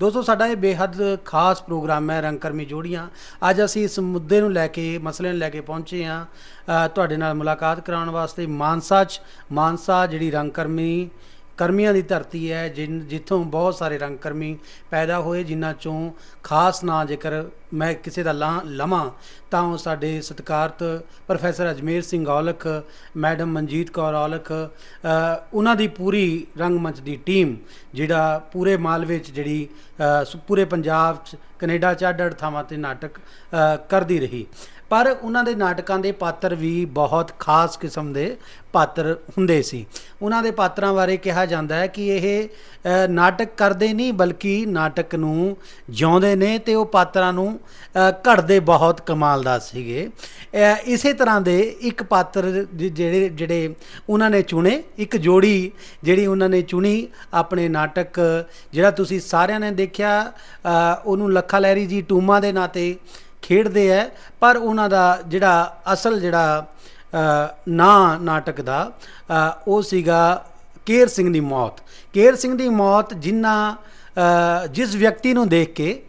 ਦੋਸਤੋ, ਸਾਡਾ ਇਹ ਬੇਹੱਦ ਖਾਸ ਪ੍ਰੋਗਰਾਮ ਹੈ ਰੰਗਕਰਮੀ ਜੋੜੀਆਂ। ਅੱਜ ਅਸੀਂ ਇਸ ਮੁੱਦੇ ਨੂੰ ਲੈ ਕੇ, ਮਸਲੇ ਨੂੰ ਲੈ ਕੇ ਪਹੁੰਚੇ ਹਾਂ। ਤੁਹਾਡੇ ਨਾਲ ਮੁਲਾਕਾਤ ਕਰਾਉਣ ਵਾਸਤੇ ਮਾਨਸਾ 'ਚ, ਮਾਨਸਾ ਜਿਹੜੀ ਰੰਗਕਰਮੀ ਕਰਮੀਆਂ ਦੀ ਧਰਤੀ ਹੈ, ਜਿਨ, ਜਿੱਥੋਂ ਬਹੁਤ ਸਾਰੇ ਰੰਗ ਕਰਮੀ ਪੈਦਾ ਹੋਏ, ਜਿਨ੍ਹਾਂ ਚੋਂ ਖਾਸ ਨਾਂ ਜੇਕਰ ਮੈਂ ਕਿਸੇ ਦਾ ਲਾਂ, ਲਵਾਂ, ਤਾਂ ਉਹ ਸਾਡੇ ਸਤਿਕਾਰਤ ਪ੍ਰੋਫੈਸਰ ਅਜਮੇਰ ਸਿੰਘ ਔਲਖ, ਮੈਡਮ ਮਨਜੀਤ ਕੌਰ ਔਲਖ ਉਹਨਾਂ ਦੀ ਪੂਰੀ ਰੰਗਮੰਚ ਦੀ ਟੀਮ, ਜਿਹੜਾ ਪੂਰੇ ਮਾਲਵੇ 'ਚ ਜਿਹੜੀ ਸ- ਪੂਰੇ ਪੰਜਾਬ 'ਚ ਕੈਨੇਡਾ 'ਚ ਅੱਡ ਅੱਡ ਥਾਵਾਂ ਤੇ ਨਾਟਕ ਕਰਦੀ ਰਹੀ। ਪਰ ਉਹਨਾਂ ਦੇ ਨਾਟਕਾਂ ਦੇ ਪਾਤਰ ਵੀ ਬਹੁਤ ਖਾਸ ਕਿਸਮ ਦੇ ਪਾਤਰ ਹੁੰਦੇ ਸੀ। ਉਹਨਾਂ ਦੇ ਪਾਤਰਾਂ ਬਾਰੇ ਕਿਹਾ ਜਾਂਦਾ ਹੈ ਕਿ ਇਹ ਨਾਟਕ ਕਰਦੇ ਨਹੀਂ ਬਲਕਿ ਨਾਟਕ ਨੂੰ ਜਿਉਂਦੇ ਨੇ ਤੇ ਉਹ ਪਾਤਰਾਂ ਨੂੰ ਅ, ਘੜਦੇ ਬਹੁਤ ਕਮਾਲ ਦਾ ਸੀਗੇ ਇਸੇ ਤਰ੍ਹਾਂ ਦੇ ਇੱਕ ਪਾਤਰ ਜਿਹੜੇ ਜਿਹੜੇ ਉਹਨਾਂ ਨੇ ਚੁਣੇ ਇੱਕ ਜੋੜੀ ਜਿਹੜੀ ਉਹਨਾਂ ਨੇ ਚੁਣੀ ਆਪਣੇ ਨਾਟਕ ਜਿਹੜਾ ਤੁਸੀਂ ਸਾਰਿਆਂ ਨੇ ਦੇਖਿਆ ਉਹਨੂੰ ਲੱਖਾ ਲਹਿਰੀ ਜੀ ਟੂਮਾ ਦੇ ਨਾਂ ਤੇ ਖੇਡਦੇ ਹੈ ਪਰ ਉਹਨਾਂ ਦਾ ਜਿਹੜਾ ਅਸਲ ਜਿਹੜਾ ਨਾਂ ਨਾਟਕ ਦਾ ਉਹ ਸੀਗਾ ਕੇਰ ਸਿੰਘ ਦੀ ਮੌਤ। ਕੇਰ ਸਿੰਘ ਦੀ ਮੌਤ ਜਿੰਨਾ ਜਿਸ ਵਿਅਕਤੀ ਨੂੰ ਦੇਖ ਕੇ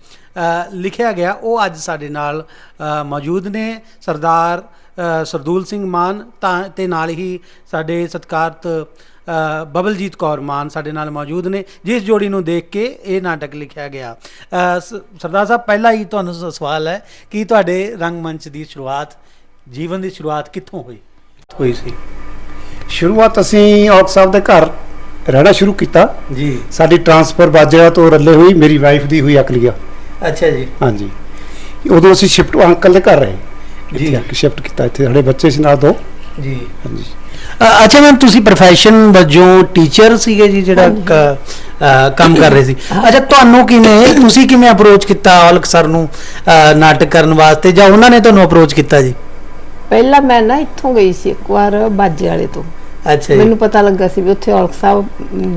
ਲਿਖਿਆ ਗਿਆ, ਉਹ ਅੱਜ ਸਾਡੇ ਨਾਲ ਮੌਜੂਦ ਨੇ। ਸਰਦਾਰ ਸਰਦੂਲ ਸਿੰਘ ਮਾਨ ਤਾਂ, ਤੇ ਨਾਲ ਹੀ ਸਾਡੇ ਸਤਿਕਾਰਤ ਬਬਲਜੀਤ ਕੌਰ ਮਾਨ ਸਾਡੇ ਨਾਲ ਮੌਜੂਦ ਨੇ ਜਿਸ ਜੋੜੀ ਨੂੰ ਦੇਖ ਕੇ ਇਹ ਨਾਟਕ ਲਿਖਿਆ ਗਿਆ। ਸਰਦਾਰ ਸਾਹਿਬ ਪਹਿਲਾ ਹੀ ਤੁਹਾਨੂੰ ਸਵਾਲ ਹੈ ਕਿ ਤੁਹਾਡੇ ਰੰਗਮੰਚ ਦੀ ਸ਼ੁਰੂਆਤ ਜੀਵਨ ਦੀ ਸ਼ੁਰੂਆਤ ਕਿੱਥੋਂ ਹੋਈ? ਹੋਈ ਸੀ? ਸ਼ੁਰੂਆਤ ਅਸੀਂ ਔਰਤ ਸਾਹਿਬ ਦੇ ਘਰ ਰਹਿਣਾ ਸ਼ੁਰੂ ਕੀਤਾ। ਜੀ। ਸਾਡੀ ਟਰਾਂਸਫਰ ਬਾਜਰਾ ਤੋਂ ਰੱਲੇ ਹੋਈ ਮੇਰੀ ਵਾਈਫ ਦੀ ਹੋਈ ਅਕਲੀਆ। ਅੱਛਾ ਜੀ। ਹਾਂਜੀ। ਉਦੋਂ ਅਸੀਂ ਸ਼ਿਫਟ ਅੰਕਲ ਦੇ ਘਰ ਰਹੇ। ਜੀ। ਸ਼ਿਫਟ ਕੀਤਾ ਇੱਥੇ ਸਾਡੇ ਬੱਚੇ ਸੀ ਨਾਲ ਦੋ। ਜੀ। ਹਾਂਜੀ। ਅੱਛਾ ਮੈਮ ਤੁਸੀਂ ਪ੍ਰੋਫੈਸ਼ਨ ਵਜੋਂ ਟੀਚਰ ਸੀਗੇ ਜੀ ਜਿਹੜਾ ਕੰਮ ਕਰ ਰਹੇ ਸੀ। ਅੱਛਾ ਤੁਹਾਨੂੰ ਕਿਵੇਂ ਤੁਸੀਂ ਕਿਵੇਂ ਅਪਰੋਚ ਕੀਤਾ ਔਲਖ ਸਰ ਨੂੰ ਨਾਟਕ ਕਰਨ ਵਾਸਤੇ ਜਾਂ ਉਹਨਾਂ ਨੇ ਤੁਹਾਨੂੰ ਅਪਰੋਚ ਕੀਤਾ ਜੀ? ਪਹਿਲਾਂ ਮੈਂ ਨਾ ਇੱਥੋਂ ਗਈ ਸੀ ਇੱਕ ਵਾਰ ਬਾਜੇ ਵਾਲੇ ਤੋਂ। ਅੱਛਾ ਮੈਨੂੰ ਪਤਾ ਲੱਗਾ ਸੀ ਵੀ ਉੱਥੇ ਔਲਖ ਸਾਹਿਬ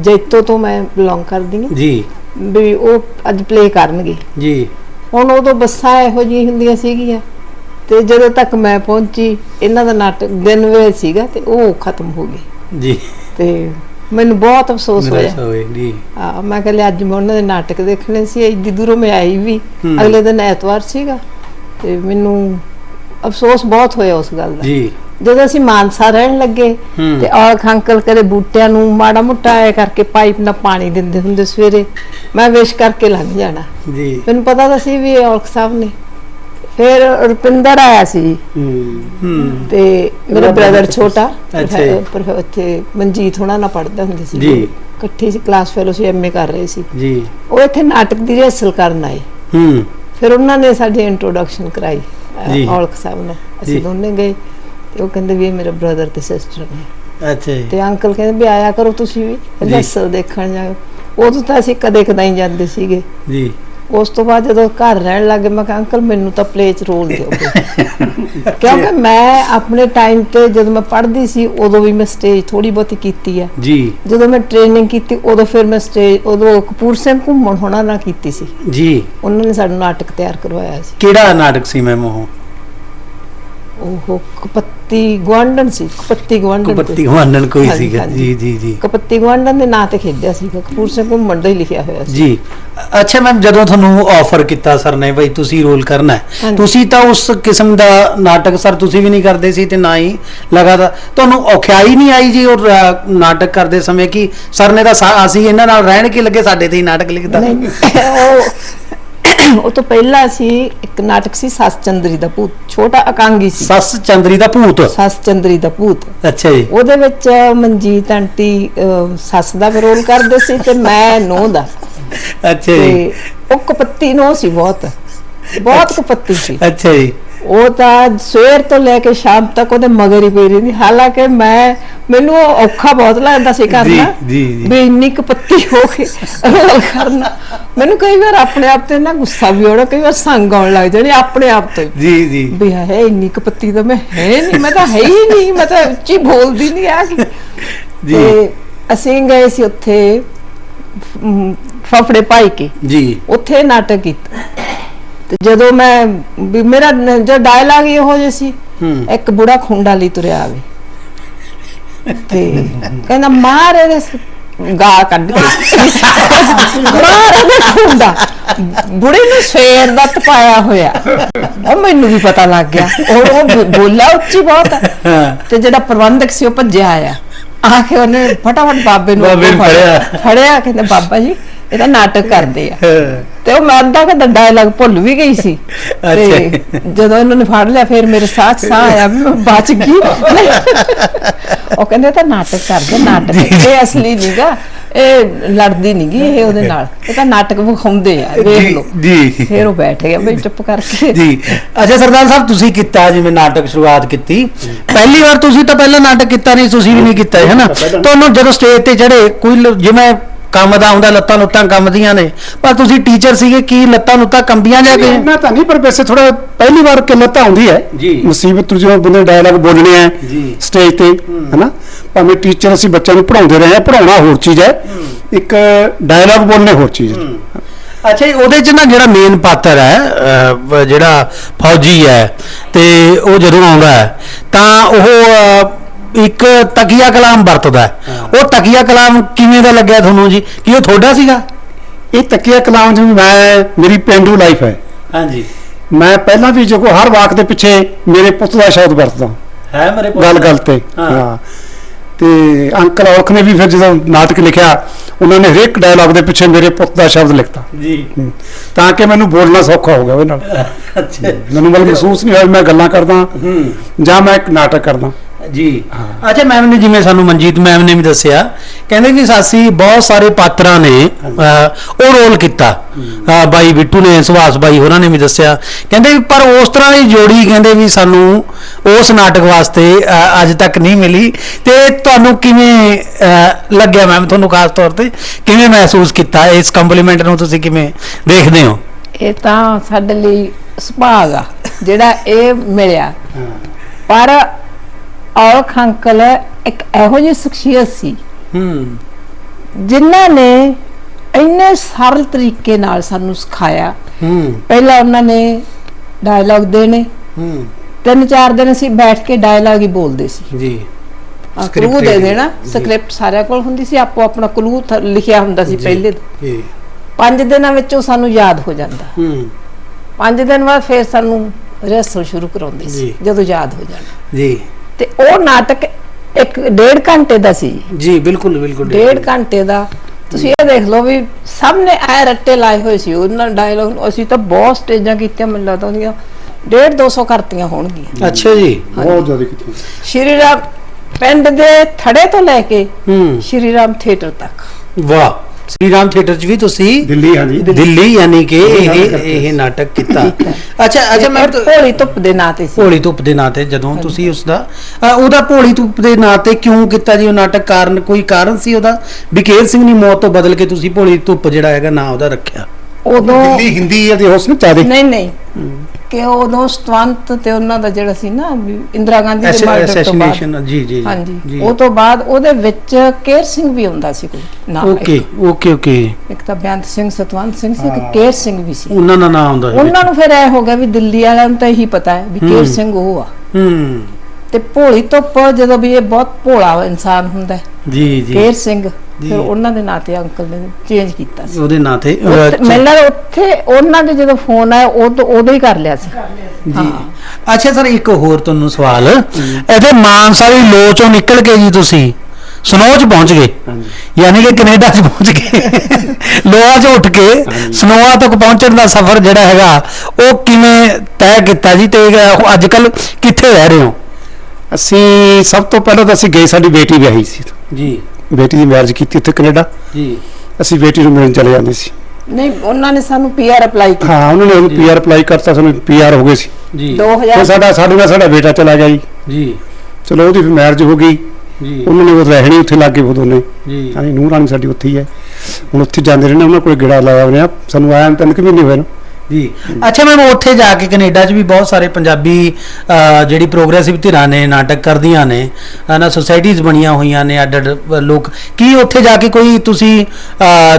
ਜੈਤੋ ਤੋਂ ਮੈਂ ਬਿਲੋਂਗ ਕਰਦੀ ਹਾਂ। ਜੀ। ਵੀ ਉਹ ਅੱਜ ਪਲੇ ਕਰਨਗੇ। ਜੀ। ਹੁਣ ਉਦੋਂ ਬੱਸਾਂ ਇਹੋ ਜਿਹੀਆਂ ਹੁੰਦੀਆਂ ਸੀਗੀਆਂ। ਤੇ ਜਦੋਂ ਤੱਕ ਮੈਂ ਪਹੁੰਚੀ ਇਹਨਾਂ ਦਾ ਨਾਟਕ ਦਿਨ ਵੇਲੇ ਸੀਗਾ ਤੇ ਉਹ ਖਤਮ ਹੋ ਗਏ। ਜੀ। ਤੇ ਮੈਨੂੰ ਬਹੁਤ ਅਫਸੋਸ ਨਿਰਾਸ਼ਾ ਹੋਇਆ। ਹੋਈ ਜੀ। ਆ ਮੈਂ ਕਹਿੰਦਾ ਅੱਜ ਮੈਂ ਉਹਨਾਂ ਦੇ ਨਾਟਕ ਦੇਖਣੇ ਸੀ ਇੱਡੀ ਦੂਰੋਂ ਮੈਂ ਆਈ ਵੀ। ਹੂੰ। ਅਗਲੇ ਦਿਨ ਐਤਵਾਰ ਸੀਗਾ ਤੇ ਮੈਨੂੰ ਅਫਸੋਸ ਬਹੁਤ ਹੋਇਆ ਉਸ ਗੱਲ ਦਾ। ਜੀ। ਜਦੋਂ ਅਸੀਂ ਮਾਨਸਾ ਰਹਿਣ ਲੱਗੇ ਹੂੰ। ਤੇ ਔਲਖ ਅੰਕਲ ਕਦੇ ਬੂਟਿਆਂ ਨੂੰ ਮਾੜਾ ਮੋਟਾ ਐ ਕਰਕੇ ਪਾਈਪ ਨਾਲ ਪਾਣੀ ਦਿੰਦੇ ਹੁੰਦੇ ਸਵੇਰੇ ਮੈਂ ਵਿਸ਼ ਕਰਕੇ ਲੰਘ ਜਾਣਾ। ਜੀ। ਮੈਨੂੰ ਪਤਾ ਤਾਂ ਸੀ ਵੀ ਇਹ ਔਲਖ ਸਾਹਿਬ ਨੇ। ਫਿਰ ਰੁਪਿੰਦਰ ਆਇਆ ਸੀ। ਹੂੰ। ਤੇ ਮੇਰਾ ਬ੍ਰਦਰ ਛੋਟਾ ਅੱਛਾ ਜੀ। ਪਰ ਉੱਥੇ ਮਨਜੀਤ ਹੋਣਾ ਨਾਲ ਪੜਦਾ ਹੁੰਦੇ ਸੀ। ਜੀ। ਇਕੱਠੀ ਸੀ ਕਲਾਸ ਫੈਲੋ ਸੀ ਐਮਏ ਕਰ ਰਹੇ ਸੀ। ਜੀ। ਉਹ ਇੱਥੇ ਨਾਟਕ ਦੀ ਰਿਹਰਸਲ ਕਰਨ ਆਏ। ਹੂੰ। ਫਿਰ ਉਹਨਾਂ ਨੇ ਸਾਡੀ ਇੰਟਰੋਡਕਸ਼ਨ ਕਰਾਈ ਅਹ, ਜੀ। ਔਲਖ ਸਾਹਿਬ ਨੇ। ਜੀ। ਅਸੀਂ ਦੋਨੇ ਗਏ ਤੇ ਉਹ ਕਹਿੰਦੇ ਵੀ ਇਹ ਮੇਰੇ ਬ੍ਰਦਰ ਤੇ ਸਿਸਟਰ ਨੇ। ਅੱਛਾ ਜੀ। ਤੇ ਅੰਕਲ ਕਹਿੰਦੇ ਵੀ ਆਇਆ ਕਰੋ ਤੁਸੀਂ ਵੀ ਰਿਹਰਸਲ ਦੇਖਣ ਜਾਓ। ਉਦੋਂ ਤਾਂ ਅਸੀਂ ਕਦੇ ਕਦਾਈ ਜਾਂਦੇ ਸੀਗੇ। ਜੀ। ਉਸ ਤੋਂ ਬਾਅਦ ਜਦੋਂ ਘਰ ਰਹਿਣ ਲੱਗੇ ਮੈਂ ਕਿਹਾ ਅੰਕਲ ਮੈਨੂੰ ਤਾਂ ਪਲੇ 'ਚ ਰੋਲ ਦਿਓ। ਕਿਉਂਕਿ ਮੈਂ ਆਪਣੇ ਟਾਈਮ ਤੇ ਜਦੋਂ ਮੈਂ ਪੜ੍ਹਦੀ ਸੀ ਉਦੋਂ ਵੀ ਮੈਂ ਸਟੇਜ ਥੋੜੀ ਬਹੁਤੀ ਕੀਤੀ ਆ ਜੀ। ਜਦੋਂ ਮੈਂ ਟ੍ਰੇਨਿੰਗ ਕੀਤੀ ਉਦੋਂ ਫਿਰ ਮੈਂ ਸਟੇਜ ਉਦੋਂ ਕਪੂਰ ਸਿੰਘ ਘੁੰਮਣ ਹੋਣਾ ਨਾਲ ਕੀਤੀ ਸੀ। ਜੀ। ਉਹਨਾਂ ਨੇ ਸਾਡਾ ਨਾਟਕ ਤਿਆਰ ਕਰਵਾਇਆ ਸੀ। ਕਿਹੜਾ ਨਾਟਕ ਸੀ ਮੈਮ ਉਹ? ਉਹ ਕਪੱਤੀ ਗਵਾਂਡਨ ਸੀ ਕਪੱਤੀ ਗਵਾਂਡਨ। ਕੁਪੱਤੀ ਹਵਾਨਨ ਕੋਈ ਸੀਗਾ। ਜੀ ਜੀ ਜੀ ਕਪੱਤੀ ਗਵਾਂਡਨ ਦੇ ਨਾਂ ਤੇ ਖੇਡਿਆ ਸੀ ਕਪੂਰ ਸਿੰਘ ਘੁੰਮਣ ਦਾ ਹੀ ਲਿਖਿਆ ਹੋਇਆ ਸੀ ਜੀ ਅੱਛਾ ਮੈਮ ਜਦੋਂ ਤੁਹਾਨੂੰ ਆਫਰ ਕੀਤਾ ਸਰ ਨੇ ਬਈ ਤੁਸੀਂ ਰੋਲ ਕਰਨਾ ਹੈ। ਤੁਸੀਂ ਤਾਂ ਉਸ ਕਿਸਮ ਦਾ ਨਾਟਕ ਸਰ ਤੁਸੀਂ ਵੀ ਨਹੀਂ ਕਰਦੇ ਸੀ ਤੇ ਨਾ ਹੀ ਲਗਾਤਾਰ ਤੁਹਾਨੂੰ ਔਖਿਆਈ ਨਹੀਂ ਆਈ ਜੀ ਉਹ ਨਾਟਕ ਕਰਦੇ ਸਮੇਂ ਕਿ ਸਰ ਨੇ ਤਾਂ ਅਸੀਂ ਇਹਨਾਂ ਨਾਲ ਰਹਿਣ ਕੇ ਲੱਗੇ ਸਾਡੇ ਤੇ ਹੀ ਨਾਟਕ ਲਿਖਦਾ ਨਹੀਂ ਉਹ ਉਹ ਤੋਂ ਪਹਿਲਾਂ ਸੀ ਇੱਕ ਨਾਟਕ ਸੀ ਸੱਸ ਚੰਦਰੀ ਦਾ ਭੂਤ ਛੋਟਾ ਇਕਾਂਗੀ ਸੀ। ਸੱਸ ਚੰਦਰੀ ਦਾ ਭੂਤ? ਸੱਸ ਚੰਦਰੀ ਦਾ ਭੂਤ। ਅੱਛਾ ਜੀ। ਉਹਦੇ ਵਿੱਚ ਮਨਜੀਤ ਆਂਟੀ ਸੱਸ ਦਾ ਰੋਲ ਕਰਦੇ ਸੀ ਤੇ ਮੈਂ ਨੂੰਹ ਦਾ। ਅੱਛਾ ਜੀ। ਉਹ ਕਪੱਤੀ ਨੋ ਸੀ ਬਹੁਤ। ਬਹੁਤ ਕਪੱਤੀ ਸੀ। ਅੱਛਾ ਜੀ। ਉਹ ਤਾਂ ਸਵੇਰ ਤੋਂ ਲੈ ਕੇ ਸ਼ਾਮ ਤੱਕ ਉਹਦੇ ਮਗਰ ਹੀ ਪਈ ਰਹਿੰਦੀ। ਹਾਲਾਂਕਿ ਮੈਂ ਮੈਨੂੰ ਉਹ ਔਖਾ ਬਹੁਤ ਲੱਗਦਾ ਸੀ ਕਰਨਾ। ਜੀ, ਜੀ। ਵੀ ਇੰਨੀ ਕਪੱਤੀ ਹੋ ਕੇ ਰੋਲ ਕਰਨਾ। ਮੈਨੂੰ ਕਈ ਵਾਰ ਆਪਣੇ ਆਪ ਤੇ ਨਾ ਗੁੱਸਾ ਵੀ ਆਉਣਾ ਕਈ ਵਾਰ ਸੰਗ ਆਉਣ ਲੱਗ ਜਾਣੀ ਆਪਣੇ ਆਪ ਤੋਂ। ਜੀ ਜੀ। ਵੀ ਹੈ ਇੰਨੀ ਕਪੱਤੀ ਤਾਂ ਮੈਂ ਹੈ ਨਹੀਂ ਮੈਂ ਤਾਂ ਹੈ ਹੀ ਨਹੀਂ ਮੈਂ ਤਾਂ ਉੱਚੀ ਬੋਲਦੀ ਨਹੀਂ ਆ ਕਿ। ਜੀ। ਅਸੀਂ ਗਏ ਸੀ ਉੱਥੇ ਫਫੜੇ ਭਾਈ ਕੇ ਜੀ। ਉੱਥੇ ਨਾਟਕ ਕੀਤਾ। ਤੇ ਜਦੋਂ ਮੈਂ ਵੀ ਮੇਰਾ ਜੋ ਡਾਇਲਾਗ ਇਹੋ ਜਿਹਾ ਸੀ ਇੱਕ ਬੁੜਾ ਖੁੰਡਾ ਲਈ ਤੁਰਿਆ ਆਵੇ। ਤੇ ਕਹਿੰਦਾ ਮਾਰ ਇਹਦੇ ਗਾਲ ਕੱਢ ਕੇ। ਮਾਰ ਖੁੰਡਾ। ਬੁੜੇ ਨੂੰ ਸਵੇਰ ਦਾ ਤਪਾਇਆ ਹੋਇਆ। ਉਹ ਮੈਨੂੰ ਵੀ ਪਤਾ ਲੱਗ ਗਿਆ। ਉਹ ਉਹ ਬੋ- ਬੋਲਿਆ ਉੱਚੀ ਬਹੁਤ। ਤੇ ਜਿਹੜਾ ਪ੍ਰਬੰਧਕ ਸੀ ਉਹ ਭੱਜਿਆ ਆਇਆ। ਆ ਕੇ ਉਹਨੇ ਫਟਾਫਟ ਬਾਬੇ ਨੂੰ ਬਾਬੇ ਨੂੰ ਫੜਿਆ। ਫੜਿਆ। ਕਹਿੰਦੇ ਬਾਬਾ ਜੀ ਇਹ ਤਾਂ ਨਾਟਕ ਕਰਦੇ ਆ। ਤੇ ਉਹ ਮੈਂ ਅੱਧਾ ਕਿ ਡਾਇਲੌਗ ਭੁੱਲ ਵੀ ਗਈ ਸੀ। ਤੇ ਜਦੋਂ ਇਹਨਾਂ ਨੇ ਫੜ ਲਿਆ ਫਿਰ ਮੇਰੇ ਸਾਹ ਸਾਹ ਆਇਆ ਵੀ ਮੈਂ ਬਚ ਗਈ। ਉਹ ਕਹਿੰਦੇ ਤਾਂ ਨਾਟਕ ਕਰਦੇ ਨਾਟਕ ਇਹ ਅਸਲੀ ਨਹੀਂਗਾ ਇਹ ਲੜਦੀ ਨਹੀਂਗੀ ਇਹ ਉਹਦੇ ਨਾਲ। ਇਹ ਤਾਂ ਨਾਟਕ ਵਿਖਾਉਂਦੇ ਆ ਵੇਖ ਲਓ। ਜੀ। ਫਿਰ ਉਹ ਬੈਠ ਗਿਆ ਬਈ ਚੁੱਪ ਕਰਕੇ। ਜੀ। ਅੱਛਾ ਸਰਦਾਰ ਸਾਹਿਬ ਤੁਸੀਂ ਕੀਤਾ ਜਿਵੇਂ ਨਾਟਕ ਸ਼ੁਰੂਆਤ ਕੀਤੀ। ਪਹਿਲੀ ਵਾਰ ਤੁਸੀਂ ਤਾਂ ਪਹਿਲਾਂ ਨਾਟਕ ਕੀਤਾ ਨਹੀਂ ਤੁਸੀਂ ਵੀ ਨਹੀਂ ਕੀਤਾ ਹੈ ਨਾ? ਤੁਹਾਨੂੰ ਜਦੋਂ ਸਟੇਜ ਤੇ ਚੜੇ ਕੋਈ ਜਿਵੇਂ ਕੰਮ ਦਾ ਹੁੰਦਾ ਲੱਤਾਂ ਲੁੱਤਾਂ ਕੰਬਦੀਆਂ ਨੇ। ਪਰ ਤੁਸੀਂ ਟੀਚਰ ਸੀਗੇ ਕੀ ਲੱਤਾਂ ਲੁੱਤਾਂ ਕੰਬੀਆਂ ਜਾ ਕੇ? ਮੈਂ ਤਾਂ ਨਹੀਂ ਪਰ ਵੈਸੇ ਥੋੜਾ ਪਹਿਲੀ ਵਾਰ ਕਿੱਲਤ ਆਉਂਦੀ ਹੈ। ਜੀ। ਮੁਸੀਬਤ ਤੋਂ ਜਿਵੇਂ ਬੰਦੇ ਡਾਇਲੌਗ ਬੋਲਣੇ ਆ। ਸਟੇਜ ਤੇ ਹੈਨਾ? ਭਾਵੇਂ ਟੀਚਰ ਅਸੀਂ ਬੱਚਿਆਂ ਨੂੰ ਪੜਾਉਂਦੇ ਰਹੇ ਆ ਪੜਾਉਣਾ ਹੋਰ ਚੀਜ਼ ਹੈ। ਇੱਕ ਡਾਇਲੌਗ ਬੋਲਣੇ ਹੋਰ ਚੀਜ਼ ਹੈ। ਅੱਛਾ ਉਹਦੇ ਚ ਨਾ ਜਿਹੜਾ ਮੇਨ ਪਾਤਰ ਹੈ ਜਿਹੜਾ ਫੌਜੀ ਹੈ ਤੇ ਉਹ ਜਦੋਂ ਆਉਂਦਾ ਤਾਂ ਉਹ ਇੱਕ ਤਕੀਆ ਕਲਾਮ ਵਰਤਦਾ ਹੈ। ਉਹ ਤਕੀਆ ਕਲਾਮ ਕਿਵੇਂ ਦਾ ਲੱਗਿਆ ਤੁਹਾਨੂੰ ਜੀ? ਕੀ ਉਹ ਤੁਹਾਡਾ ਸੀਗਾ? ਇਹ ਤੱਕਿਆ ਕਲਾਮ ਜਿਵੇਂ ਮੈਂ ਮੇਰੀ ਪਿੰਡੂ ਲਾਈਫ ਹੈ। ਹਾਂਜੀ। ਮੈਂ ਪਹਿਲਾਂ ਵੀ ਜੋ ਹਰ ਵਾਕ ਦੇ ਪਿੱਛੇ ਮੇਰੇ ਪੁੱਤ ਦਾ ਸ਼ਬਦ ਵਰਤਦਾ। ਹੈ ਮੇਰੇ ਗੱਲ ਗੱਲ ਤੇ। ਹਾਂ। ਹਾਂ। ਤੇ ਅੰਕਲ ਔਖ ਨੇ ਵੀ ਫਿਰ ਜਦੋਂ ਨਾਟਕ ਲਿਖਿਆ ਉਹਨਾਂ ਨੇ ਹਰੇਕ ਡਾਇਲੌਗ ਦੇ ਪਿੱਛੇ ਮੇਰੇ ਪੁੱਤ ਦਾ ਸ਼ਬਦ ਲਿਖਤਾ। ਜੀ। ਤਾਂ ਕਿ ਮੈਨੂੰ ਬੋਲਣਾ ਸੌਖਾ ਹੋ ਗਿਆ ਉਹਦੇ ਨਾਲ। ਅੱਛਾ। ਮੈਨੂੰ ਮਤਲਬ ਮਹਿਸੂਸ ਨਹੀਂ ਹੋਇਆ ਵੀ ਮੈਂ ਗੱਲਾਂ ਕਰਦਾ। ਹੂੰ। ਜਾਂ ਮੈਂ ਇੱਕ ਨਾਟਕ ਕਰਦਾ। ਜੀ। ਅੱਛਾ ਮੈਮ ਨੇ ਜਿਵੇਂ ਸਾਨੂੰ ਮਨਜੀਤ ਮੈਮ ਨੇ ਵੀ ਦੱਸਿਆ ਕਹਿੰਦੇ ਕਿ ਸਾਸੀ ਬਹੁਤ ਸਾਰੇ ਪਾਤਰਾਂ ਨੇ ਉਹ ਰੋਲ ਕੀਤਾ। ਬਾਈ ਬਿੱਟੂ ਨੇ ਸੁਭਾਸ਼ ਬਾਈ ਹੋਰਾਂ ਨੇ ਵੀ ਦੱਸਿਆ। ਕਹਿੰਦੇ ਵੀ ਪਰ ਉਸ ਤਰ੍ਹਾਂ ਦੀ ਜੋੜੀ ਕਹਿੰਦੇ ਵੀ ਸਾਨੂੰ ਉਸ ਨਾਟਕ ਵਾਸਤੇ ਅੱਜ ਤੱਕ ਨਹੀਂ ਮਿਲੀ। ਤੇ ਤੁਹਾਨੂੰ ਕਿਵੇਂ ਲੱਗਿਆ ਮੈਮ ਤੁਹਾਨੂੰ ਖਾਸ ਤੌਰ ਤੇ? ਕਿਵੇਂ ਮਹਿਸੂਸ ਕੀਤਾ? ਇਸ ਕੰਪਲੀਮੈਂਟ ਨੂੰ ਤੁਸੀਂ ਕਿਵੇਂ ਦੇਖਦੇ ਹੋ? ਇਹ ਤਾਂ ਸਾਡੇ ਲਈ ਸੁਭਾਗ ਆ ਜਿਹੜਾ ਇਹ ਮਿਲਿਆ। ਪਰ ਔਲਖ ਅੰਕਲ ਇੱਕ ਇਹੋ ਜਿਹੀ ਸ਼ਖਸੀਅਤ ਸੀ। ਹੂੰ। ਜਿਨ੍ਹਾਂ ਨੇ ਇੰਨੇ ਸਰਲ ਤਰੀਕੇ ਨਾਲ ਸਾਨੂੰ ਸਿਖਾਇਆ। ਹੂੰ। ਪਹਿਲਾਂ ਉਹਨਾਂ ਨੇ ਡਾਇਲੌਗ ਦੇਣੇ। ਹੂੰ। ਤਿੰਨ ਚਾਰ ਦਿਨ ਅਸੀਂ ਬੈਠ ਕੇ ਡਾਇਲੌਗ ਹੀ ਬੋਲਦੇ ਸੀ। ਜੀ। ਕਲੂ ਦੇ ਦੇਣਾ। ਸਕ੍ਰਿਪਟ ਸਾਰਿਆਂ ਕੋਲ ਹੁੰਦੀ ਸੀ ਆਪੋ ਆਪਣਾ ਕਲੂ ਲਿਖਿਆ ਹੁੰਦਾ ਸੀ ਪਹਿਲੇ ਜੀ। ਪੰਜ ਦਿਨਾਂ ਵਿੱਚ ਉਹ ਸਾਨੂੰ ਯਾਦ ਹੋ ਜਾਂਦਾ। ਹੂੰ। ਪੰਜ ਦਿਨ ਬਾਅਦ ਫਿਰ ਸਾਨੂੰ ਰਿਹਰਸਲ ਸ਼ੁਰੂ ਕਰਾਉਂਦੇ ਸੀ। ਜਦੋਂ ਯਾਦ ਹੋ ਜਾਣਾ ਜੀ। ਤੇ ਉਹ ਨਾਟਕ ਇੱਕ ਡੇਢ ਘੰਟੇ ਦਾ ਸੀ। ਜੀ ਬਿਲਕੁਲ ਬਿਲਕੁਲ ਡੇਢ ਘੰਟੇ ਦਾ। ਤੁਸੀਂ ਇਹ ਦੇਖ ਲਓ ਵੀ ਸਭ ਨੇ ਐ ਰੱਟੇ ਲਾਏ ਹੋਏ ਸੀ। ਉਹਨਾਂ ਡਾਇਲੌਗ ਅਸੀਂ ਤਾਂ ਬਹੁਤ ਸਟੇਜਾਂ ਕੀਤੀਆਂ ਮੈਨੂੰ ਲੱਗਦਾ ਉਹਦੀਆਂ। ਡੇਢ 200 ਕਰਤੀਆਂ ਹੋਣਗੀਆਂ। ਅੱਛਾ ਜੀ। ਬਹੁਤ ਜ਼ਿਆਦਾ ਕੀਤੀ ਸ਼੍ਰੀ ਰਾਮ ਪਿੰਡ ਦੇ ਥੜੇ ਤੋਂ ਲੈ ਕੇ ਹੂੰ। ਸ਼੍ਰੀ ਰਾਮ ਥੀਏਟਰ ਤੱਕ। ਵਾਹ। ਸ੍ਰੀ ਰਾਮ ਥੀਏਟਰ 'ਚ ਵੀ ਤੁਸੀਂ ਦਿੱਲੀ ਹਾਂਜੀ। ਦਿੱਲੀ ਯਾਨੀ ਕਿ ਇਹ ਨਾਟਕ ਇਹ ਨਾਟਕ ਕੀਤਾ। ਅੱਛਾ ਅੱਛਾ ਮੈਂ ਭੋਲੀ ਧੁੱਪ ਦੇ ਨਾਂ ਤੇ ਸੀ। ਭੋਲੀ ਧੁੱਪ ਦੇ ਨਾਂ ਤੇ ਜਦੋਂ ਤੁਸੀਂ ਉਸ ਦਾ ਉਹਦਾ ਭੋਲੀ ਧੁੱਪ ਦੇ ਨਾਂ ਤੇ ਕਿਉਂ ਕੀਤਾ ਜੀ? ਉਹ ਨਾਟਕ ਕਾਰਨ ਕੋਈ ਕਾਰਨ ਸੀ ਉਹਦਾ? ਵਿਕੇਰ ਸਿੰਘ ਦੀ ਮੌਤ ਤੋਂ ਬਦਲ ਕੇ ਤੁਸੀਂ ਭੋਲੀ ਧੁੱਪ ਜਿਹੜਾ ਹੈਗਾ ਨਾਂ ਉਹਦਾ ਰੱਖਿਆ। ਉਦੋਂ ਦਿੱਲੀ ਹਿੰਦੀ ਇਹਦੇ ਉਸ ਨੂੰ ਚਾਹਦੇ ਨਹੀਂ ਨਹੀਂ। ਕਿ ਉਦੋਂ ਸਤਵੰਤ ਤੇ ਉਹਨਾਂ ਦਾ ਜਿਹੜਾ ਸੀ ਨਾ ਵੀ ਇੰਦਰਾ ਗਾਂਧੀ ਦੇ ਮਰਡਰ ਤੋਂ ਬਾਅਦ। assassination, ਜੀ ਜੀ ਹਾਂਜੀ। ਉਹ ਤੋਂ ਬਾਅਦ ਉਹਦੇ ਵਿੱਚ ਕੇਰ ਸਿੰਘ ਵੀ ਹੁੰਦਾ ਸੀ ਕੋਈ ਨਾ ਓਕੇ ਓਕੇ ਓਕੇ ਇੱਕ ਤਾਂ ਬੇਅੰਤ ਸਿੰਘ ਸਤਵੰਤ ਸਿੰਘ ਸੀ ਇੱਕ ਕੇਰ ਸਿੰਘ ਵੀ ਸੀ। ਉਹਨਾਂ ਦਾ ਨਾਂ ਆਉਂਦਾ ਉਹਨਾਂ ਨੂੰ ਫਿਰ ਐ ਹੋ ਗਿਆ ਵੀ ਦਿੱਲੀ ਵਾਲਿਆਂ ਨੂੰ ਤਾਂ ਇਹੀ ਪਤਾ ਹੈ ਵੀ ਕੇਰ। ਸਿੰਘ ਉਹ ਆ। ਹੂੰ। ਤੇ ਭੋਲੀ ਧੁੱਪ ਜਦੋਂ ਵੀ ਇਹ ਬਹੁਤ ਭੋਲਾ ਇਨਸਾਨ ਹੁੰਦਾ ਹੈ। ਜੀ ਜੀ। ਕੇਰ ਸਿੰਘ। ਫਿਰ ਉਹਨਾਂ ਦੇ ਨਾਂ ਤੇ ਅੰਕਲ ਨੇ ਚੇਂਜ ਕੀਤਾ ਸੀ। ਉਹਦੇ ਨਾਂ ਤੇ ਮੈਨੂੰ ਉੱਥੇ ਉਹਨਾਂ ਦੇ ਜਦੋਂ ਫੋਨ ਆਇਆ ਉਹ ਤੋਂ ਉਦੋਂ ਹੀ ਕਰ ਲਿਆ ਸੀ। ਜੀ। ਅੱਛਾ ਸਰ ਇੱਕ ਹੋਰ ਤੁਹਾਨੂੰ ਸਵਾਲ। ਇਹਦੇ ਮਾਨਸਾ ਦੀ ਲੋ ਚੋਂ ਨਿਕਲ ਕੇ ਜੀ ਤੁਸੀਂ। ਸਨੋ ਚ ਪਹੁੰਚ ਗਏ। ਯਾਨੀ ਕਿ ਕੈਨੇਡਾ ਚ ਪਹੁੰਚ ਗਏ। ਲੋਆ ਚ ਉੱਠ ਕੇ ਸਨੋਆ ਤੱਕ ਪਹੁੰਚਣ ਦਾ ਸਫ਼ਰ ਜਿਹੜਾ ਹੈਗਾ ਉਹ ਕਿਵੇਂ ਤੈਅ ਕੀਤਾ ਜੀ? ਤੇ ਅੱਜ ਕੱਲ ਕਿੱਥੇ ਰਹਿ ਰਹੇ ਹੋ? ਅਸੀਂ ਸਭ ਤੋਂ ਪਹਿਲਾਂ ਤਾਂ ਅਸੀਂ ਗਏ ਸਾਡੀ ਬੇਟੀ ਵਿਆਹੀ ਸੀ। ਜੀ। ਬੇਟੀ ਦੀ ਮੈਰਿਜ ਕੀਤੀ ਉੱਥੇ ਕੈਨੇਡਾ। ਜੀ। ਅਸੀਂ ਬੇਟੀ ਨੂੰ ਮਿਲਣ ਚਲੇ ਜਾਂਦੇ ਸੀ। ਨਹੀਂ ਉਹਨਾਂ ਨੇ ਸਾਨੂੰ ਪੀਆਰ ਅਪਲਾਈ ਕੀਤਾ। ਹਾਂ ਉਹਨਾਂ ਨੇ ਪੀਆਰ ਅਪਲਾਈ ਕਰਤਾ ਸਾਨੂੰ ਪੀਆਰ ਹੋ ਗਏ ਸੀ। ਜੀ। 2000 ਫਿਰ ਸਾਡਾ ਸਾਡੇ ਨਾਲ ਸਾਡਾ ਬੇਟਾ ਚਲਾ ਗਿਆ ਜੀ। ਜੀ। ਚਲੋ ਉਹਦੀ ਫਿਰ ਮੈਰਿਜ ਹੋ ਗਈ। ਜੀ। ਉਹਨਾਂ ਨੇ ਉਹ ਰਹਿਣੀ ਉੱਥੇ ਲੱਗੇ ਉਹ ਦੋਨੇ ਜੀ। ਹਾਂਜੀ ਨੂੰਹ ਰਾਣੀ ਸਾਡੀ ਉੱਥੇ ਹੀ ਹੈ। ਹੁਣ ਉੱਥੇ ਜਾਂਦੇ ਰਹਿੰਦੇ ਉਹਨਾਂ ਕੋਲ ਗੇੜਾ ਲਾਇਆ ਉਹਨੇ ਸਾਨੂੰ ਆਇਆ ਨੂੰ ਤਿੰਨ ਕੁ ਮਹੀਨੇ ਹੋਏ ਨੇ। ਜੀ। ਅੱਛਾ ਮੈਮ ਉੱਥੇ ਜਾ ਕੇ ਕੈਨੇਡਾ 'ਚ ਵੀ ਬਹੁਤ ਸਾਰੇ ਪੰਜਾਬੀ ਜਿਹੜੀ ਪ੍ਰੋਗਰੈਸਿਵ ਧਿਰਾਂ ਨੇ ਨਾਟਕ ਕਰਦੀਆਂ ਨੇ ਨਾ ਸੁਸਾਇਟੀਆਂ ਬਣੀਆਂ ਹੋਈਆਂ ਨੇ ਅੱਡ ਅੱਡ ਲੋਕ। ਕੀ ਉੱਥੇ ਜਾ ਕੇ ਕੋਈ ਤੁਸੀਂ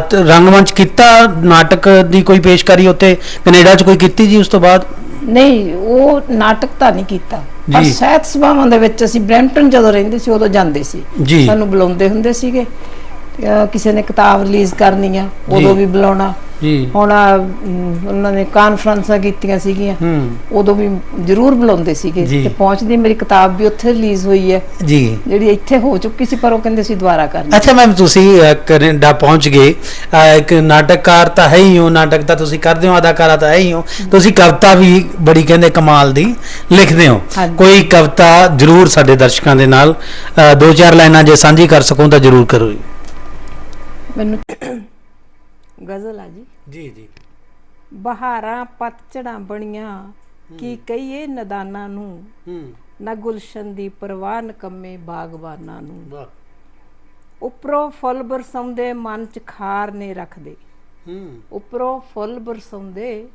ਤ- ਰੰਗਮੰਚ ਕੀਤਾ ਨਾਟਕ ਦੀ ਕੋਈ ਪੇਸ਼ਕਾਰੀ ਉੱਥੇ? ਕੈਨੇਡਾ 'ਚ ਕੋਈ ਕੀਤੀ ਜੀ ਉਸ ਤੋਂ ਬਾਅਦ? ਨਹੀਂ ਉਹ ਨਾਟਕ ਤਾਂ ਨਹੀਂ ਕੀਤਾ। ਪਰ ਜੀ। ਸਹਿਤ ਸਭਾਵਾਂ ਦੇ ਵਿੱਚ ਅਸੀਂ ਬ੍ਰੈਂਪਟਨ ਜਦੋਂ ਰਹਿੰਦੇ ਸੀ ਉਦੋਂ ਜਾਂਦੇ ਸੀ। ਜੀ। ਸਾਨੂੰ ਬੁਲਾਉਂਦੇ ਹੁੰਦੇ ਸੀਗੇ। ਅਹ ਕਿਸੇ ਨੇ ਕਿਤਾਬ ਰਿਲੀਜ਼ ਕਰਨੀ ਆ। ਉਦੋਂ ਵੀ ਬੁਲਾਉਣਾ। ਜੀ। ਹੁਣ ਆਹ, ਅਮ, ਉਹਨਾਂ ਨੇ ਕਾਨਫਰੰਸਾਂ ਕੀਤੀਆਂ ਸੀਗੀਆਂ। ਹੂੰ। ਉਦੋਂ ਵੀ ਜ਼ਰੂਰ ਬੁਲਾਉਂਦੇ ਸੀਗੇ ਜੀ। ਤੇ ਪਹੁੰਚਦੀ ਮੇਰੀ ਕਿਤਾਬ ਵੀ ਉੱਥੇ ਰਿਲੀਜ਼ ਹੋਈ ਹੈ। ਜੀ। ਜਿਹੜੀ ਇੱਥੇ ਹੋ ਚੁੱਕੀ ਸੀ ਪਰ ਉਹ ਕਹਿੰਦੇ ਸੀ ਦੁਬਾਰਾ ਕਰਨੀ। ਅੱਛਾ ਮੈਮ ਤੁਸੀਂ ਅ, ਕੈਨੇਡਾ ਪਹੁੰਚ ਗਏ। ਅ, ਇੱਕ ਨਾਟਕਕਾਰ ਤਾਂ ਹੈ ਹੀ ਹੋ ਨਾਟਕ ਤਾਂ ਤੁਸੀਂ ਕਰਦੇ ਹੋ ਅਦਾਕਾਰਾ ਤਾਂ ਹੈ ਹੀ ਹੋ। ਤੁਸੀਂ ਕਵਿਤਾ ਵੀ ਬੜੀ ਕਹਿੰਦੇ ਕਮਾਲ ਦੀ ਲਿਖਦੇ ਹੋ। ਹਾਂਜੀ। ਕੋਈ ਕਵਿਤਾ ਜਰੂਰ ਸਾਡੇ ਦਰਸ਼ਕਾਂ ਦੇ ਨਾਲ ਅ, ਦੋ ਚਾਰ ਲਾਈਨਾਂ ਜੇ ਸਾਂਝੀ ਕਰ ਸਕੋ ਤਾਂ ਜਰੂਰ ਕਰੋ ਜੀ। ਮੈਨੂੰ ਗਜ਼ਲ ਆ ਜੀ। ਜੀ ਜੀ। ਬਹਾਰਾਂ ਪਤਝੜਾਂ ਬਣੀਆਂ। ਕੀ ਕਹੀਏ ਨਦਾਨਾਂ ਨੂੰ? ਹੂੰ। ਨਾ ਗੁਲਸ਼ਨ ਦੀ ਪਰਵਾਹ ਨਕੰਮੇ ਬਾਗਬਾਨਾਂ ਨੂੰ। ਵਾਹ। ਉੱਪਰੋਂ ਫੁੱਲ ਬਰਸਾਉਂਦੇ ਮਨ ਚ ਖਾਰ ਨੇ ਰੱਖਦੇ। ਹੂੰ। ਉੱਪਰੋਂ ਫੁੱਲ ਬਰਸਾਉਂਦੇ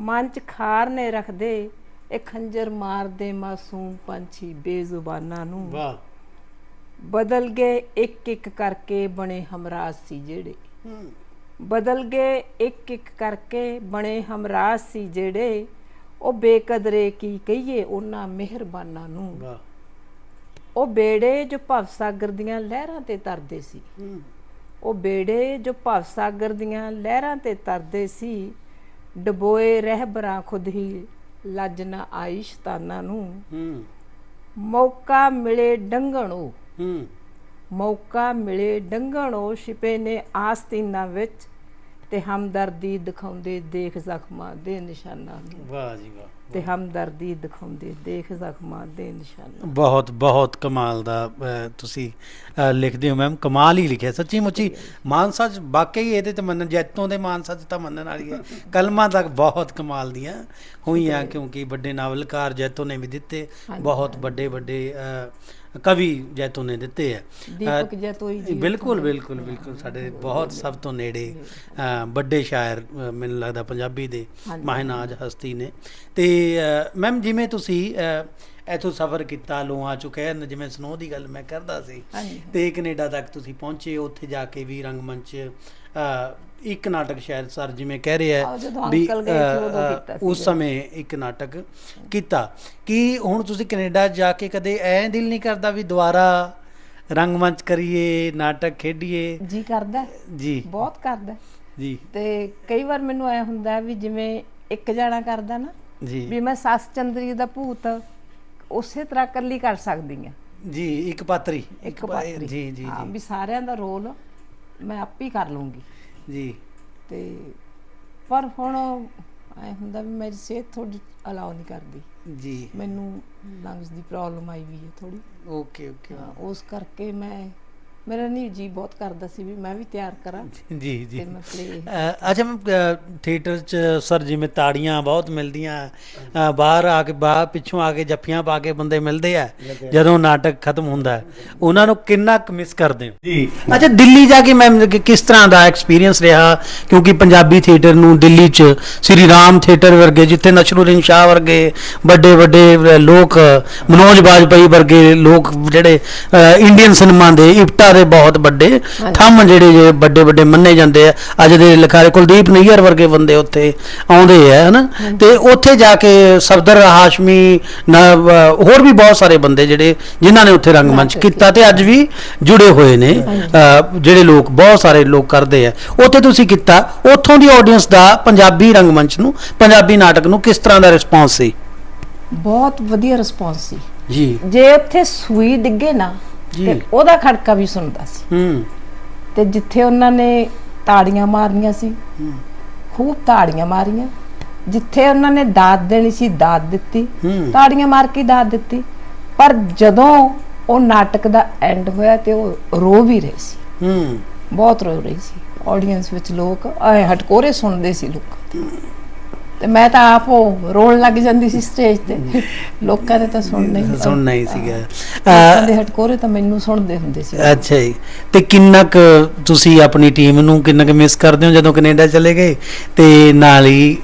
ਮਨ ਚ ਖਾਰ ਨੇ ਰੱਖਦੇ। ਇਹ ਖੰਜਰ ਮਾਰਦੇ ਮਾਸੂਮ ਪੰਛੀ ਬੇਜ਼ੁਬਾਨਾਂ ਨੂੰ। ਵਾਹ। ਬਦਲ ਗਏ ਇੱਕ ਇੱਕ ਕਰਕੇ ਬਣੇ ਹਮਰਾਜ ਸੀ ਜਿਹੜੇ। ਬਦਲ ਗਏ ਇੱਕ ਇੱਕ ਕਰਕੇ ਬਣੇ ਹਮਰਾਜ ਸੀ ਜਿਹੜੇ। ਉਹ ਬੇਕਦਰੇ ਕੀ ਕਹੀਏ ਉਹਨਾਂ ਮਿਹਰਬਾਨਾਂ ਨੂੰ। ਵਾਹ। ਉਹ ਬੇੜੇ ਜੋ ਭਵ ਸਾਗਰ ਦੀਆਂ ਲਹਿਰਾਂ ਤੇ ਤਰਦੇ ਸੀ। ਉਹ ਬੇੜੇ ਜੋ ਭਵ ਸਾਗਰ ਦੀਆਂ ਲਹਿਰਾਂ ਤੇ ਤਰਦੇ ਸੀ। ਡਬੋਏ ਰਹਿਬਰਾਂ ਖੁਦ ਹੀ ਲੱਜ ਨਾ ਆਈ ਸ਼ਤਾਨਾਂ ਨੂੰ। ਹੂੰ। ਮੌਕਾ ਮਿਲੇ ਡੰਗਣੋ। ਮੌਕਾ ਮਿਲੇ ਡੰਗਣੋ ਛਿਪੇ ਨੇ ਆਸਤੀਨਾਂ ਵਿੱਚ ਤੇ ਹਮਦਰਦੀ ਦਿਖਾਉਂਦੇ ਦੇਖ ਜ਼ਖਮਾਂ ਦੇ ਨਿਸ਼ਾਨਾਂ ਨੂੰ। ਵਾਹ ਜੀ ਵਾਹ ਤੇ ਹਮਦਰਦੀ ਦਿਖਾਉਂਦੇ ਦੇਖ ਜ਼ਖਮਾਂ ਦੇ ਨਿਸ਼ਾਨਾਂ ਬਹੁਤ ਬਹੁਤ ਕਮਾਲ ਦਾ ਤੁਸੀਂ ਲਿਖਦੇ ਹੋ ਮੈਮ। ਕਮਾਲ ਹੀ ਲਿਖਿਆ ਸੱਚੀ ਮੁੱਚੀ ਮਾਨਸਾ ਚ ਵਾਕਈ ਇਹਦੇ ਤੇ ਮੰਨਣ ਜੈਤੋਂ ਦੇ ਮਾਨਸਾ ਚ ਤਾਂ ਮੰਨਣ ਵਾਲੀ ਹੈ। ਕਲਮਾਂ ਤੱਕ ਬਹੁਤ ਕਮਾਲ ਦੀਆਂ ਹੋਈਆਂ ਕਿਉਂਕਿ ਵੱਡੇ ਨਾਵਲਕਾਰ ਜੈਤੋਂ ਨੇ ਵੀ ਦਿੱਤੇ। ਬਹੁਤ ਵੱਡੇ ਵੱਡੇ ਕਵੀ ਜੈਤੋਂ ਨੇ ਦਿੱਤੇ ਆ। ਦੀਪਕ ਜੈਤੋਈ ਜੀ। ਬਿਲਕੁਲ ਬਿਲਕੁਲ ਬਿਲਕੁਲ। ਸਾਡੇ ਬਹੁਤ ਸਭ ਤੋਂ ਨੇੜੇ ਵੱਡੇ ਸ਼ਾਇਰ ਮੈਨੂੰ ਲੱਗਦਾ ਪੰਜਾਬੀ ਦੇ। ਮਾਹਿਨਾਜ ਹਸਤੀ ਨੇ। ਤੇ ਮੈਮ ਜਿਵੇਂ ਤੁਸੀਂ ਇੱਥੋਂ ਸਫ਼ਰ ਕੀਤਾ ਲੋਆਂ ਚੋਂ ਕਹਿ ਜਿਵੇਂ ਸਨੋ ਦੀ ਗੱਲ ਮੈਂ ਕਰਦਾ ਸੀ ਤੇ ਕੈਨੇਡਾ ਤੱਕ ਤੁਸੀਂ ਪਹੁੰਚੇ ਉੱਥੇ ਜਾ ਕੇ ਵੀ ਰੰਗਮੰਚ ਇੱਕ ਨਾਟਕ ਸ਼ਾਇਦ ਸਰ ਜਿਵੇਂ ਕਹਿ ਰਹੇ ਵੀ ਉਸ। ਸਮੇਂ ਇੱਕ ਨਾਟਕ ਕੀਤਾ। ਕੀ ਹੁਣ ਤੁਸੀਂ ਕੈਨੇਡਾ ਜਾ ਕੇ ਕਦੇ ਐ ਦਿਲ ਨਹੀਂ ਕਰਦਾ ਵੀ ਦੁਬਾਰਾ ਰੰਗਮੰਚ ਕਰੀਏ ਨਾਟਕ ਖੇਡੀਏ? ਜੀ ਕਰਦਾ। ਜੀ। ਬਹੁਤ ਕਰਦਾ। ਜੀ। ਤੇ ਕਈ ਵਾਰ ਮੈਨੂੰ ਐ ਹੁੰਦਾ ਵੀ ਜਿਵੇਂ ਇੱਕ ਜਾਣਾ ਕਰਦਾ ਨਾ ਜੀ। ਵੀ ਮੈਂ ਸੱਸ ਚੰਦਰੀ ਦਾ ਭੂਤ ਉਸੇ ਤਰ੍ਹਾਂ ਇਕੱਲੀ ਕਰ ਸਕਦੀ ਆ ਜੀ ਇੱਕ ਪਾਤਰੀ। ਇੱਕ ਪਾਤਰੀ। ਜੀ ਜੀ ਵੀ ਸਾਰਿਆਂ ਦਾ ਰੋਲ ਮੈਂ ਆਪ ਹੀ ਕਰ ਲੂੰਗੀ। ਜੀ। ਤੇ ਪਰ ਹੁਣ ਐ ਹੁੰਦਾ ਵੀ ਮੇਰੀ ਸਿਹਤ ਥੋੜੀ ਅਲਾਉ ਨਹੀਂ ਕਰਦੀ। ਜੀ। ਮੈਨੂੰ ਲੰਗਸ ਦੀ ਪ੍ਰੋਬਲਮ ਆਈ ਵੀ ਹੈ ਥੋੜੀ ਓਕੇ ਓਕੇ ਉਸ ਕਰਕੇ ਮੈਂ ਮੇਰਾ ਨਹੀਂ ਜੀ ਬਹੁਤ ਕਰਦਾ ਸੀ ਵੀ ਮੈਂ ਵੀ ਤਿਆਰ ਕਰਾਂ ਜੀ ਜੀ ਅੱਛਾ ਮੈਂ ਥੀਏਟਰ ਚ ਸਰ ਜਿਵੇਂ ਤਾੜੀਆਂ ਬਹੁਤ ਮਿਲਦੀਆਂ ਬਾਹਰ ਆ ਕੇ ਬਾਹਰ ਪਿੱਛੋਂ ਆ ਕੇ ਜੱਫੀਆਂ ਪਾ ਕੇ ਬੰਦੇ ਮਿਲਦੇ ਆ ਜਦੋਂ ਨਾਟਕ ਖਤਮ ਹੁੰਦਾ ਹੈ। ਉਹਨਾਂ ਨੂੰ ਕਿੰਨਾ ਕੁ ਮਿਸ ਕਰਦੇ ਹੋ? ਜੀ। ਅੱਛਾ ਦਿੱਲੀ ਜਾ ਕੇ ਮੈਂ ਕਿਸ ਤਰ੍ਹਾਂ ਦਾ ਐਕਸਪੀਰੀਅੰਸ ਰਿਹਾ? ਕਿਉਂਕਿ ਪੰਜਾਬੀ ਥੀਏਟਰ ਨੂੰ ਦਿੱਲੀ ਚ ਸ੍ਰੀ ਰਾਮ ਥੀਏਟਰ ਵਰਗੇ ਜਿੱਥੇ ਨਸ਼ਰੁਦੀਨ ਸ਼ਾਹ ਵਰਗੇ ਵੱਡੇ ਵੱਡੇ ਲੋਕ ਮਨੋਜ ਬਾਜਪਾਈ ਵਰਗੇ ਲੋਕ ਜਿਹੜੇ ਇੰਡੀਅਨ ਸਿਨੇਮਾ ਦੇ ਇਪਟਾ ਦੇ ਬਹੁਤ ਵੱਡੇ ਥੰਮ ਜਿਹੜੇ ਜੇ ਵੱਡੇ ਵੱਡੇ ਮੰਨੇ ਜਾਂਦੇ ਆ। ਅੱਜ ਦੇ ਲਿਖਾਰੇ ਕੁਲਦੀਪ ਨਈਅਰ ਵਰਗੇ ਬੰਦੇ ਉੱਥੇ ਆਉਂਦੇ ਆ ਹਨਾ? ਤੇ ਉੱਥੇ ਜਾ ਕੇ ਸਫਦਰ ਹਾਸ਼ਮੀ ਹੋਰ ਵੀ ਬਹੁਤ ਸਾਰੇ ਬੰਦੇ ਜਿਹੜੇ ਜਿਨ੍ਹਾਂ ਨੇ ਉੱਥੇ ਰੰਗਮੰਚ ਕੀਤਾ ਤੇ ਅੱਜ ਵੀ ਜੁੜੇ ਹੋਏ ਨੇ। ਜਿਹੜੇ ਲੋਕ ਬਹੁਤ ਸਾਰੇ ਲੋਕ ਕਰਦੇ ਆ। ਉੱਥੇ ਤੁਸੀਂ ਕੀਤਾ ਉੱਥੋਂ ਦੀ ਆਡੀਅנס ਦਾ ਪੰਜਾਬੀ ਰੰਗਮੰਚ ਨੂੰ ਪੰਜਾਬੀ ਨਾਟਕ ਨੂੰ ਕਿਸ ਤਰ੍ਹਾਂ ਦਾ ਰਿਸਪੌਂਸ ਸੀ? ਬਹੁਤ ਵਧੀਆ ਰਿਸਪੌਂਸ ਸੀ। ਜੀ। ਜੇ ਉੱਥੇ ਸੂਈ ਡਿੱਗੇ ਨਾ। ਤੇ ਉਹਦਾ ਖੜਕਾ ਵੀ ਸੁਣਦਾ ਸੀ। ਹੂੰ। ਤੇ ਜਿੱਥੇ ਉਹਨਾਂ ਨੇ ਤਾੜੀਆਂ ਮਾਰਨੀਆਂ ਸੀ ਖੂਬ ਤਾੜੀਆਂ ਮਾਰੀਆਂ। ਜਿੱਥੇ ਉਹਨਾਂ ਨੇ ਦਾਤ ਦੇਣੀ ਸੀ ਦਾਤ ਦਿੱਤੀ। ਹੂੰ। ਤਾੜੀਆਂ ਮਾਰ ਕੇ ਦਾਤ ਦਿੱਤੀ। ਪਰ ਜਦੋਂ ਉਹ ਨਾਟਕ ਦਾ ਐਂਡ ਹੋਇਆ ਤੇ ਉਹ ਰੋ ਵੀ ਰਹੇ ਸੀ। ਹੂੰ। ਬਹੁਤ ਰੋ ਰਹੀ ਸੀ। ਆਡੀਅנס ਵਿੱਚ ਲੋਕ ਐ ਹਟਕੋਰੇ ਸੁਣਦੇ ਸੀ ਲੋਕ। ਤੇ ਮੈਂ ਤਾਂ ਆਪ ਉਹ ਰੋਣ ਲੱਗ ਜਾਂਦੀ ਸੀ ਸਟੇਜ ਤੇ। ਲੋਕਾਂ ਨੇ ਤਾਂ ਸੁਣਨਾ ਹੀ ਸੁਣਨਾ ਹੀ ਸੀਗਾ। ਲੋਕਾਂ ਦੇ ਹਟਕੋਰੇ ਤਾਂ ਮੈਨੂੰ ਸੁਣਦੇ ਹੁੰਦੇ ਸੀ। ਅੱਛਾ ਜੀ। ਤੇ ਕਿੰਨਾ ਕੁ ਤੁਸੀਂ ਆਪਣੀ ਟੀਮ ਨੂੰ ਕਿੰਨਾ ਕੁ ਮਿਸ ਕਰਦੇ ਹੋ ਜਦੋਂ ਕੈਨੇਡਾ ਚਲੇ ਗਏ? ਤੇ ਨਾਲ ਹੀ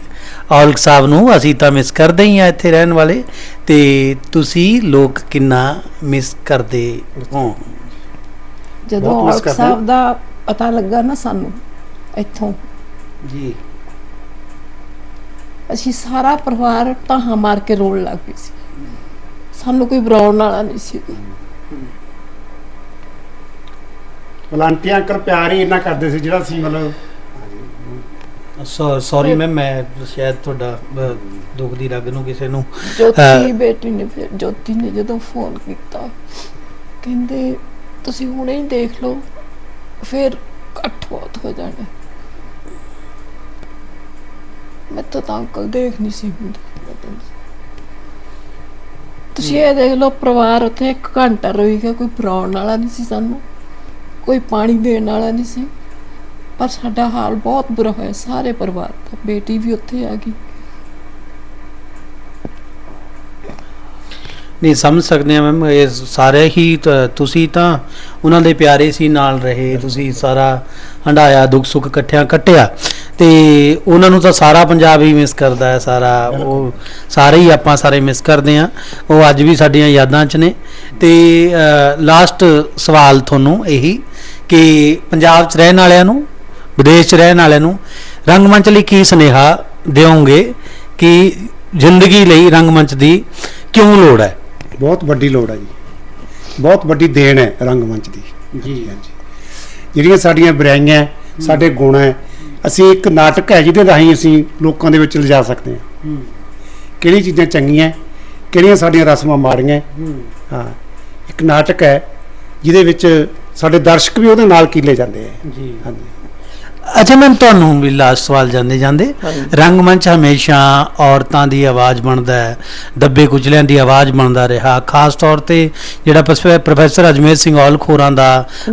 ਔਲਖ ਸਾਹਿਬ ਨੂੰ ਅਸੀਂ ਤਾਂ ਮਿਸ ਕਰਦੇ ਹੀ ਆ ਇੱਥੇ ਰਹਿਣ ਵਾਲੇ। ਤੇ ਤੁਸੀਂ ਲੋਕ ਕਿੰਨਾ ਮਿਸ ਕਰਦੇ ਹੋ? ਜਦੋਂ ਕਰਦੇ ਸਾਹਿਬ ਦਾ ਪਤਾ ਲੱਗਾ ਨਾ ਸਾਨੂੰ ਇੱਥੋਂ। ਜੀ। ਅਸੀਂ ਸਾਰਾ ਪਰਿਵਾਰ ਟਾਹਾਂ ਮਾਰ ਕੇ ਰੋਣ ਲੱਗ ਪਏ ਸੀ। ਸਾਨੂੰ ਕੋਈ ਬੁਲਾਉਣ ਵਾਲਾ ਨਹੀਂ ਸੀ। ਵਲੰਟੀ ਅੰਕਲ ਪਿਆਰ ਹੀ ਇੰਨਾ ਕਰਦੇ ਸੀ ਜਿਹੜਾ ਸੀ ਮਤਲਬ। ਸੌਰੀ ਮੈਮ ਮੈਂ ਸ਼ਾਇਦ ਤੁਹਾਡਾ ਅ, ਦੁੱਖ ਦੀ ਰਗ ਨੂੰ ਕਿਸੇ ਨੂੰ ਜੋਤੀ ਬੇਟੀ ਨੇ ਫਿਰ ਜੋਤੀ ਨੇ ਜਦੋਂ ਫੋਨ ਕੀਤਾ ਕਹਿੰਦੇ ਤੁਸੀਂ ਹੁਣੇ ਹੀ ਦੇਖ ਲਓ ਫਿਰ ਇਕੱਠ ਬਹੁਤ ਹੋ ਜਾਣਾ। ਮੈਂ ਤਾਂ ਤਾਂ ਅੰਕਲ ਦੇਖ ਨਹੀਂ ਸੀ ਹੁੰਦੀ। ਤੁਸੀਂ ਇਹ ਦੇਖ ਲਓ ਪਰਿਵਾਰ ਉੱਥੇ ਇੱਕ ਘੰਟਾ ਰੋਈ ਗਿਆ ਕੋਈ ਪਰਾਉਣ ਵਾਲਾ ਨਹੀਂ ਸੀ ਸਾਨੂੰ ਕੋਈ ਪਾਣੀ ਦੇਣ ਵਾਲਾ ਨਹੀਂ ਸੀ। ਪਰ ਸਾਡਾ ਹਾਲ ਬਹੁਤ ਬੁਰਾ ਹੋਇਆ ਸਾਰੇ ਪਰਿਵਾਰ ਦਾ ਬੇਟੀ ਵੀ ਉੱਥੇ ਆ ਗਈ। ਨਹੀਂ ਸਮਝ ਸਕਦੇ ਆ ਮੈਮ ਇਹ ਸਾਰੇ ਹੀ ਤ- ਤੁਸੀਂ ਤਾਂ ਉਹਨਾਂ ਦੇ ਪਿਆਰੇ ਸੀ ਨਾਲ ਰਹੇ ਤੁਸੀਂ ਸਾਰਾ ਹੰਡਾਇਆ ਦੁੱਖ ਸੁੱਖ ਇਕੱਠਿਆਂ ਕੱਟਿਆ। ਤੇ ਉਹਨਾਂ ਨੂੰ ਤਾਂ ਸਾਰਾ ਪੰਜਾਬ ਹੀ ਮਿਸ ਕਰਦਾ ਹੈ ਸਾਰਾ ਉਹ ਸਾਰੇ ਹੀ ਆਪਾਂ ਸਾਰੇ ਮਿਸ ਕਰਦੇ ਆ ਉਹ ਅੱਜ ਵੀ ਸਾਡੀਆਂ ਯਾਦਾਂ 'ਚ ਨੇ। ਤੇ ਲਾਸਟ ਸਵਾਲ ਤੁਹਾਨੂੰ ਇਹੀ ਕਿ ਪੰਜਾਬ 'ਚ ਰਹਿਣ ਵਾਲਿਆਂ ਨੂੰ ਵਿਦੇਸ਼ 'ਚ ਰਹਿਣ ਵਾਲਿਆਂ ਨੂੰ ਰੰਗਮੰਚ ਲਈ ਕੀ ਸੁਨੇਹਾ ਦਿਓਗੇ ਕਿ ਜ਼ਿੰਦਗੀ ਲਈ ਰੰਗਮੰਚ ਦੀ ਕਿਉਂ ਲੋੜ ਹੈ? ਬਹੁਤ ਵੱਡੀ ਲੋੜ ਹੈ ਜੀ। ਬਹੁਤ ਵੱਡੀ ਦੇਣ ਹੈ ਰੰਗਮੰਚ ਦੀ। ਜੀ। ਹਾਂਜੀ। ਜਿਹੜੀਆਂ ਸਾਡੀਆਂ ਬੁਰਾਈਆਂ ਸਾਡੇ ਗੁਣ ਹੈ ਅਸੀਂ ਇੱਕ ਨਾਟਕ ਹੈ ਜਿਹਦੇ ਰਾਹੀਂ ਅਸੀਂ ਲੋਕਾਂ ਦੇ ਵਿੱਚ ਲਿਜਾ ਸਕਦੇ ਹਾਂ। ਕਿਹੜੀਆਂ ਚੀਜ਼ਾਂ ਚੰਗੀਆਂ ਕਿਹੜੀਆਂ ਸਾਡੀਆਂ ਰਸਮਾਂ ਮਾੜੀਆਂ ਹੈ। ਇੱਕ ਨਾਟਕ ਹੈ ਜਿਹਦੇ ਵਿੱਚ ਸਾਡੇ ਦਰਸ਼ਕ ਵੀ ਉਹਦੇ ਨਾਲ ਕੀਲੇ ਜਾਂਦੇ ਹੈ। ਜੀ। ਹਾਂਜੀ। ਅੱਛਾ ਮੈਂ ਤੁਹਾਨੂੰ ਵੀ ਲਾਸਟ ਸਵਾਲ ਜਾਂਦੇ ਜਾਂਦੇ। ਹਾਂਜੀ। ਰੰਗਮੰਚ ਹਮੇਸ਼ਾ ਔਰਤਾਂ ਦੀ ਆਵਾਜ਼ ਬਣਦਾ ਹੈ ਦੱਬੇ ਕੁਚਲਿਆਂ ਦੀ ਆਵਾਜ਼ ਬਣਦਾ ਰਿਹਾ। ਖਾਸ ਤੌਰ ਤੇ ਜਿਹੜਾ ਪ੍ਰੋਫੈ- ਪ੍ਰੋਫੈਸਰ ਅਜਮੇਰ ਸਿੰਘ ਔਲਖੋਰਾਂ ਦਾ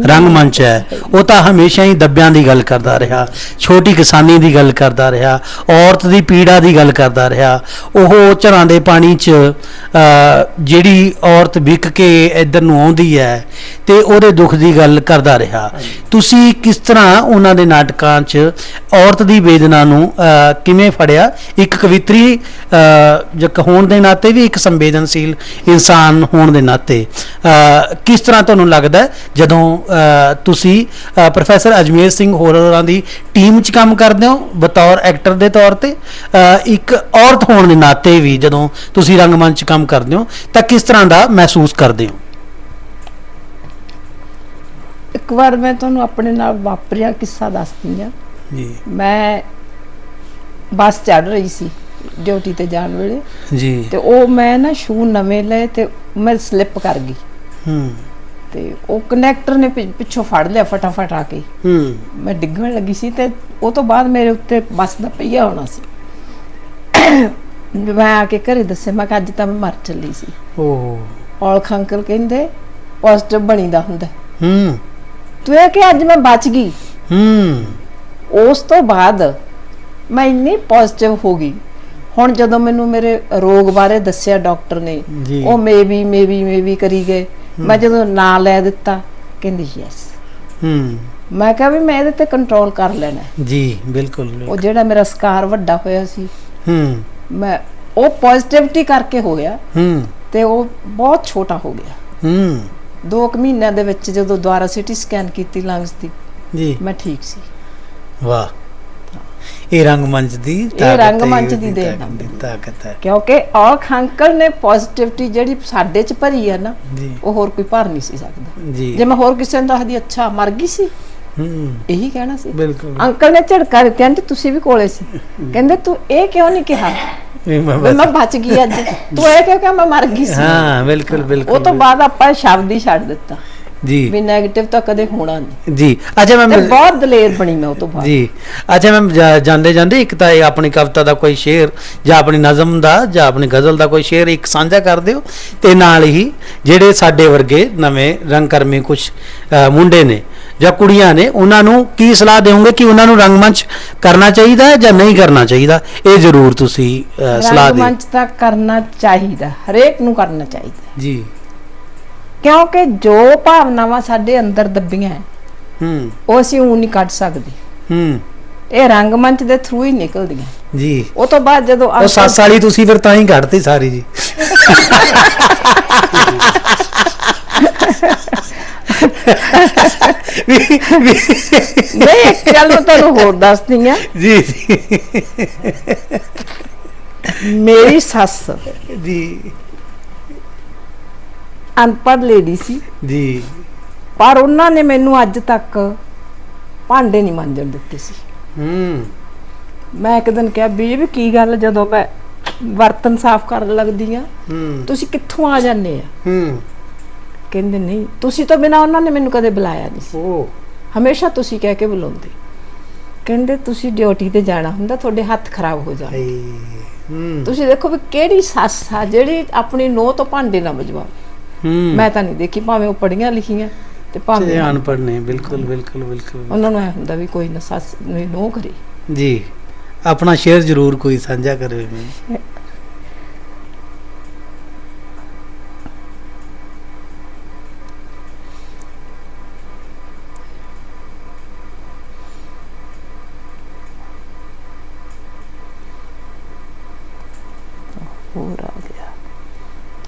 ਰੰਗਮੰਚ ਹੈ ਉਹ ਤਾਂ ਹਮੇਸ਼ਾ ਹੀ ਦੱਬਿਆਂ ਦੀ ਗੱਲ ਕਰਦਾ ਰਿਹਾ ਛੋਟੀ ਕਿਸਾਨੀ ਦੀ ਗੱਲ ਕਰਦਾ ਰਿਹਾ ਔਰਤ ਦੀ ਪੀੜਾ ਦੀ ਗੱਲ ਕਰਦਾ ਰਿਹਾ। ਉਹ ਝਰਾਂ ਦੇ ਪਾਣੀ 'ਚ ਜਿਹੜੀ ਔਰਤ ਵਿਕ ਕੇ ਇੱਧਰ ਨੂੰ ਆਉਂਦੀ ਹੈ ਤੇ ਉਹਦੇ ਦੁੱਖ ਦੀ ਗੱਲ ਕਰਦਾ ਰਿਹਾ। ਤੁਸੀਂ ਕਿਸ ਤਰ੍ਹਾਂ ਉਹਨਾਂ ਦੇ ਨਾਟਕਾਂ 'ਚ ਔਰਤ ਦੀ ਵੇਦਨਾ ਨੂੰ ਕਿਵੇਂ ਫੜਿਆ? ਇੱਕ ਕਵਿਤਰੀ ਜਕ ਹੋਣ ਦੇ ਨਾਤੇ ਵੀ ਇੱਕ ਸੰਵੇਦਨਸ਼ੀਲ ਇਨਸਾਨ ਹੋਣ ਦੇ ਨਾਤੇ। ਕਿਸ ਤਰ੍ਹਾਂ ਤੁਹਾਨੂੰ ਲੱਗਦਾ ਜਦੋਂ ਤੁਸੀਂ ਪ੍ਰੋਫੈਸਰ ਅਜਮੇਰ ਸਿੰਘ ਹੋਰਾਂ ਦੀ ਟੀਮ 'ਚ ਕੰਮ ਕਰਦੇ ਹੋ, ਬਤੌਰ ਐਕਟਰ ਦੇ ਤੌਰ ਤੇ ਇੱਕ ਔਰਤ ਹੋਣ ਦੇ ਨਾਤੇ ਵੀ ਜਦੋਂ ਤੁਸੀਂ ਰੰਗਮੰਚ 'ਚ ਕੰਮ ਕਰਦੇ ਹੋ, ਤਾਂ ਕਿਸ ਤਰ੍ਹਾਂ ਦਾ ਮਹਿਸੂਸ ਕਰਦੇ ਹੋ? ਇੱਕ ਵਾਰ ਮੈਂ ਤੁਹਾਨੂੰ ਆਪਣੇ ਨਾਲ ਵਾਪਰਿਆ ਕਿੱਸਾ ਦੱਸਦੀ ਆ ਜੀ। ਮੈਂ ਬੱਸ ਚੜ ਰਹੀ ਸੀ ਡਿਊਟੀ ਤੇ ਜਾਣ ਵੇਲੇ। ਜੀ। ਤੇ ਉਹ ਮੈਂ ਨਾ ਸ਼ੂ ਨਵੇਂ ਲਏ ਤੇ ਮੈਂ ਸਲਿੱਪ ਕਰ ਗਈ। ਹੂੰ। ਤੇ ਉਹ ਕਨੈਕਟਰ ਨੇ ਪਿੱਛੋਂ ਫੜ ਲਿਆ ਫਟਾਫਟ ਆ ਕੇ। ਹੂੰ। ਮੈਂ ਡਿੱਗਣ ਲੱਗੀ ਸੀ ਤੇ ਉਹ ਤੋਂ ਬਾਅਦ ਮੇਰੇ ਉੱਤੇ ਬੱਸ ਦਾ ਪਹੀਆ ਹੋਣਾ ਸੀ। ਮੈਂ ਆ ਕੇ ਘਰੇ ਦੱਸਿਆ ਮੈਂ ਕਿ ਅੱਜ ਤਾਂ ਮੈਂ ਮਰ ਚੱਲੀ ਸੀ। ਓਹ। ਔਲਖ ਅੰਕਲ ਕਹਿੰਦੇ ਪੋਜ਼ਿਟਿਵ ਬਣੀਦਾ ਹੁੰਦਾ। ਹੂੰ। ਤੂੰ ਇਹ ਕਿ ਅੱਜ ਮੈਂ ਬਚ ਗਈ? ਹੂੰ। ਉਸ ਤੋਂ ਬਾਅਦ ਮੈਂ ਇੰਨੀ ਪੋਜ਼ਿਟਿਵ ਹੋ ਗਈ। ਹੁਣ ਜਦੋਂ ਮੈਨੂੰ ਮੇਰੇ ਰੋਗ ਬਾਰੇ ਦੱਸਿਆ ਡਾਕਟਰ ਨੇ ਜੀ। ਉਹ ਮੇਬੀ ਮੇਬੀ ਮੇਬੀ ਕਰੀ ਗਏ। ਮੈਂ ਜਦੋਂ ਨਾਂ ਲੈ ਦਿੱਤਾ ਕਹਿੰਦੀ ਯੈਸ ਹੂੰ। ਮੈਂ ਕਿਹਾ ਵੀ ਮੈਂ ਇਹਦੇ ਤੇ ਕੰਟਰੋਲ ਕਰ ਲੈਣਾ। ਹੈ। ਜੀ ਬਿਲਕੁਲ ਉਹ ਜਿਹੜਾ ਮੇਰਾ ਸਕਾਰ ਵੱਡਾ ਹੋਇਆ ਸੀ ਹੂੰ। ਮੈਂ ਉਹ ਪੋਜ਼ਿਟਿਵਿਟੀ ਕਰਕੇ ਹੋ ਗਿਆ ਹੂੰ। ਤੇ ਉਹ ਬਹੁਤ ਛੋਟਾ ਹੋ ਗਿਆ। ਹੂੰ। ਦੋ ਕੁ ਮਹੀਨਿਆਂ ਦੇ ਵਿੱਚ ਜਦੋਂ ਦੁਬਾਰਾ ਸਿਟੀ ਸਕੈਨ ਕੀਤੀ ਲੰਗਸ ਦੀ ਜੀ। ਮੈਂ ਠੀਕ ਸੀ। ਵਾਹ। ਇਹ ਰੰਗਮੰਚ ਦੀ ਤਾਕਤ ਹੈ, ਰੰਗਮੰਚ ਦੀ ਦੇਣ ਦੀ ਤਾਕਤ ਹੈ। ਕਿਉਂਕਿ ਔਖ ਅੰਕਲ ਨੇ ਪੋਜ਼ਿਟਿਵਿਟੀ ਜਿਹੜੀ ਸਾਡੇ ਚ ਭਰੀ ਆ ਨਾ ਉਹ ਹੋਰ ਕੋਈ ਭਰ ਨਹੀਂ ਸੀ ਸਕਦਾ। ਜੀ। ਮੈਂ ਹੋਰ ਕਿਸੇ ਨੂੰ ਦੱਸਦੀ ਅੱਛਾ ਮਰ ਗਈ ਸੀ? ਹੂੰ। ਇਹੀ ਕਹਿਣਾ ਸੀ। ਬਿਲਕੁਲ। ਅੰਕਲ ਨੇ ਝੜਕਾ ਦਿੱਤਾ ਆਂਟੀ ਤੁਸੀਂ ਵੀ ਕੋਲੇ ਸੀ। ਕਹਿੰਦੇ ਤੂੰ ਇਹ ਕਿਉਂ ਨਹੀਂ ਕਿਹਾ? ਇਹ ਵੀ ਮੈਂ ਬਚ ਗਈ ਅੱਜ। ਤੂੰ ਇਹ ਕਿਉਂ ਕਿ ਮੈਂ ਮਰ ਗਈ ਸੀ? ਹਾਂ ਬਿਲਕੁਲ ਬਿਲਕੁਲ ਉਹ ਤੋਂ ਬਾਅਦ ਆਪਾਂ ਸ਼ਬਦ ਹੀ ਛੱਡ ਦਿੱਤਾ। ਜੀ। ਵੀ 네ਗੇਟਿਵ ਤਾਂ ਕਦੇ ਹੋਣਾ ਨਹੀਂ। ਜੀ ਅੱਛਾ ਮੈਂ ਬਹੁਤ ਦਲੇਰ ਬਣੀ ਮੈਂ ਉਹ ਤੋਂ ਬਾਅਦ। ਜੀ ਅੱਛਾ ਮੈਮ ਜਾਂਦੇ ਜਾਂਦੇ ਇੱਕ ਤਾਂ ਇਹ ਆਪਣੀ ਕਵਿਤਾ ਦਾ ਕੋਈ ਸ਼ੇਰ ਜਾਂ ਆਪਣੀ ਨਜ਼ਮ ਦਾ ਜਾਂ ਆਪਣੀ ਗਜ਼ਲ ਦਾ ਕੋਈ ਸ਼ੇਰ ਇੱਕ ਸਾਂਝਾ ਕਰ ਦਿਓ ਤੇ ਨਾਲ ਹੀ ਜਿਹੜੇ ਸਾਡੇ ਵਰਗੇ ਨਵੇਂ ਰੰਗਕਰਮੀ ਕੁਝ ਮੁੰਡੇ ਨੇ ਜਾਂ ਕੁੜੀਆਂ ਨੇ ਉਹਨਾਂ ਨੂੰ ਕੀ ਸਲਾਹ ਦੇਵੋਗੇ ਕਿ ਉਹਨਾਂ ਨੂੰ ਰੰਗਮੰਚ ਕਰਨਾ ਚਾਹੀਦਾ ਹੈ ਜਾਂ ਨਹੀਂ ਕਰਨਾ ਚਾਹੀਦਾ? ਇਹ ਜ਼ਰੂਰ ਤੁਸੀਂ ਸਲਾਹ ਦਿਓ ਰੰਗਮੰਚ ਤਾਂ ਕਰਨਾ ਚਾਹੀਦਾ ਹਰੇਕ ਨੂੰ ਕਰਨਾ ਚਾਹੀਦਾ। ਜੀ। ਕਿਉਂਕਿ ਜੋ ਭਾਵਨਾਵਾਂ ਸਾਡੇ ਅੰਦਰ ਦੱਬੀਆਂ ਹੈ, ਉਹ ਅਸੀਂ ਉਹ ਨਹੀਂ ਕੱਢ ਸਕਦੇ। ਹੂੰ। ਇਹ ਰੰਗਮੰਚ ਦੇ ਥਰੂ ਹੀ ਨਿਕਲਦੀਆਂ। ਜੀ। ਉਹ ਤੋਂ ਬਾਅਦ ਜਦੋਂ ਉਹ ਸੱਸ ਵਾਲੀ ਤੁਸੀਂ ਫਿਰ ਤਾਂ ਹੀ ਕੱਢਤੀ ਸਾਰੀ ਜੀ। ਨਹੀਂ ਇੱਕ ਗੱਲ ਮੈਂ ਤੁਹਾਨੂੰ ਹੋਰ ਦੱਸਦੀ ਆ ਜੀ ਜੀ। ਮੇਰੀ ਸੱਸ ਜੀ। ਅਨਪੜ੍ਹ ਲੇਡੀ ਸੀ। ਜੀ। ਪਰ ਉਹਨਾਂ ਨੇ ਮੈਨੂੰ ਅੱਜ ਤੱਕ ਭਾਂਡੇ ਨਹੀਂ ਮਾਂਜਣ ਦਿੱਤੇ ਸੀ। ਹੂੰ। ਮੈਂ ਇੱਕ ਦਿਨ ਕਿਹਾ ਵੀ ਇਹ ਵੀ ਕੀ ਗੱਲ ਜਦੋਂ ਮੈਂ ਬਰਤਨ ਸਾਫ਼ ਕਰਨ ਲੱਗਦੀ ਆ ਹੂੰ। ਤੁਸੀਂ ਕਿੱਥੋਂ ਆ ਜਾਂਦੇ ਆ? ਹੂੰ। ਕਹਿੰਦੇ ਨਹੀਂ ਤੁਸੀਂ ਤੋਂ ਬਿਨਾ ਉਹਨਾਂ ਨੇ ਮੈਨੂੰ ਕਦੇ ਬੁਲਾਇਆ ਨਹੀਂ ਉਹ ਹਮੇਸ਼ਾ ਤੁਸੀਂ ਕਹਿ ਕੇ ਬੁਲਾਉਂਦੇ। ਕਹਿੰਦੇ ਤੁਸੀਂ ਡਿਊਟੀ ਤੇ ਜਾਣਾ ਹੁੰਦਾ ਤੁਹਾਡੇ ਹੱਥ ਖਰਾਬ ਹੋ ਜਾਣ ਹਾਏ ਹੂੰ। ਤੁਸੀਂ ਦੇਖੋ ਵੀ ਕਿਹੜੀ ਸੱਸ ਆ ਜਿਹੜੀ ਆਪਣੀ ਨੋਹ ਤੋਂ ਭਾਂਡੇ ਨਾ ਵਜਵਾ ਹੂੰ। ਮੈਂ ਤਾਂ ਨਹੀਂ ਦੇਖੀ ਭਾਵੇਂ ਉਹ ਪੜੀਆਂ ਲਿਖੀਆਂ ਤੇ ਭਾਵੇਂ ਅਨਪੜ੍ਹ ਨੇ ਬਿਲਕੁਲ ਬਿਲਕੁਲ ਬਿਲਕੁਲ। ਉਹਨਾਂ ਨੂੰ ਇਹ ਹੁੰਦਾ ਵੀ ਕੋਈ ਨਾ ਸੱਸ ਨੂੰ ਨੋ ਕਰੇ। ਜੀ। ਆਪਣਾ ਸ਼ੇਅਰ ਜ਼ਰੂਰ ਕੋਈ ਸਾਂਝਾ ਕਰੇ ਮੈਂ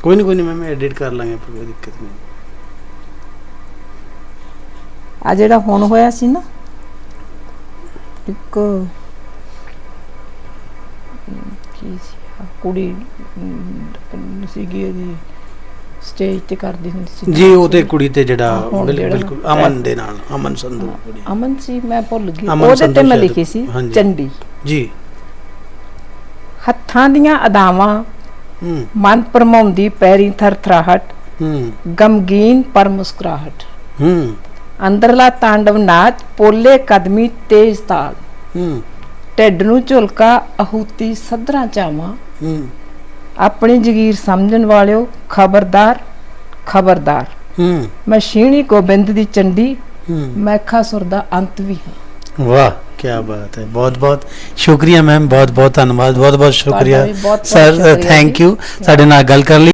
ਕੋਈ ਨਹੀਂ ਕੋਈ ਨਹੀਂ ਮੈਂ ਐਡਿਟ ਕਰ ਲਾਂਗੇ ਪਰ ਕੋਈ ਦਿੱਕਤ ਨਹੀਂ ਆ ਜਿਹੜਾ ਹੁਣ ਹੋਇਆ ਸੀ ਨਾ ਇੱਕ ਅਮ, ਕੀ ਸੀ ਆਹ ਕੁੜੀ ਅਮ, ਸੀਗੀ ਉਹਦੀ ਸਟੇਜ ਤੇ ਕਰਦੀ ਹੁੰਦੀ ਸੀ। ਜੀ ਉਹ ਤੇ ਕੁੜੀ ਤੇ ਜਿਹੜਾ ਹਾਂ, ਹੁਣ ਬਿਲ- ਜਿਹੜਾ ਬਿਲਕੁਲ ਅਮਨ ਦੇ ਨਾਲ ਅਮਨ ਸੰਧੂ ਕੁੜੀ। ਅਮਨ ਸੀ ਮੈਂ ਭੁੱਲ ਗਈ। ਅਮਨ ਉਹਦੇ ਸੰਧੂ ਤੇ ਮੈਂ ਸ਼ਾਇਦ। ਲਿਖੀ ਸੀ ਹਾਂਜੀ। ਚੰਡੀ। ਜੀ। ਹੱਥਾਂ ਦੀਆਂ ਅਦਾਵਾਂ ਮਨ ਪਰਮਾਉਂਦੀ ਪੈਰੀ ਥਰਥਰਾਹਟ ਗਮਗੀਨ ਪਰ ਮੁਸਕਰਾਹਟ। ਅੰਦਰਲਾ ਤਾਂਡਵ ਨਾਚ ਪੋਲੇ ਕਦਮੀ ਤੇਜ਼ ਤਾਲ। ਢਿੱਡ ਨੂੰ ਝੁਲਕਾ ਅਹੂਤੀ ਸਦਰਾਂ ਚਾਵਾਂ। ਆਪਣੀ ਜਗੀਰ ਸਮਝਣ ਵਾਲਿਓ ਖਬਰਦਾਰ ਖਬਰਦਾਰ। ਮੈਂ ਸ਼ੀਣੀ ਗੋਬਿੰਦ ਦੀ ਚੰਡੀ ਹੂੰ। ਮੈਖਾਸੁਰ ਦਾ ਅੰਤ ਵੀ ਹਾਂ। ਵਾਹ। ਕੀ ਬਾਤ ਹੈ ਬਹੁਤ ਬਹੁਤ ਸ਼ੁਕਰੀਆ ਮੈਮ ਬਹੁਤ ਬਹੁਤ ਧੰਨਵਾਦ ਬਹੁਤ ਬਹੁਤ ਸ਼ੁਕਰੀਆ ਵੀ ਸਰ ਸ਼ੁਕਰੀਆ ਥੈਂਕ ਜੀ। ਯੂ ਸਾਡੇ ਨਾਲ ਗੱਲ ਕਰਨ ਲਈ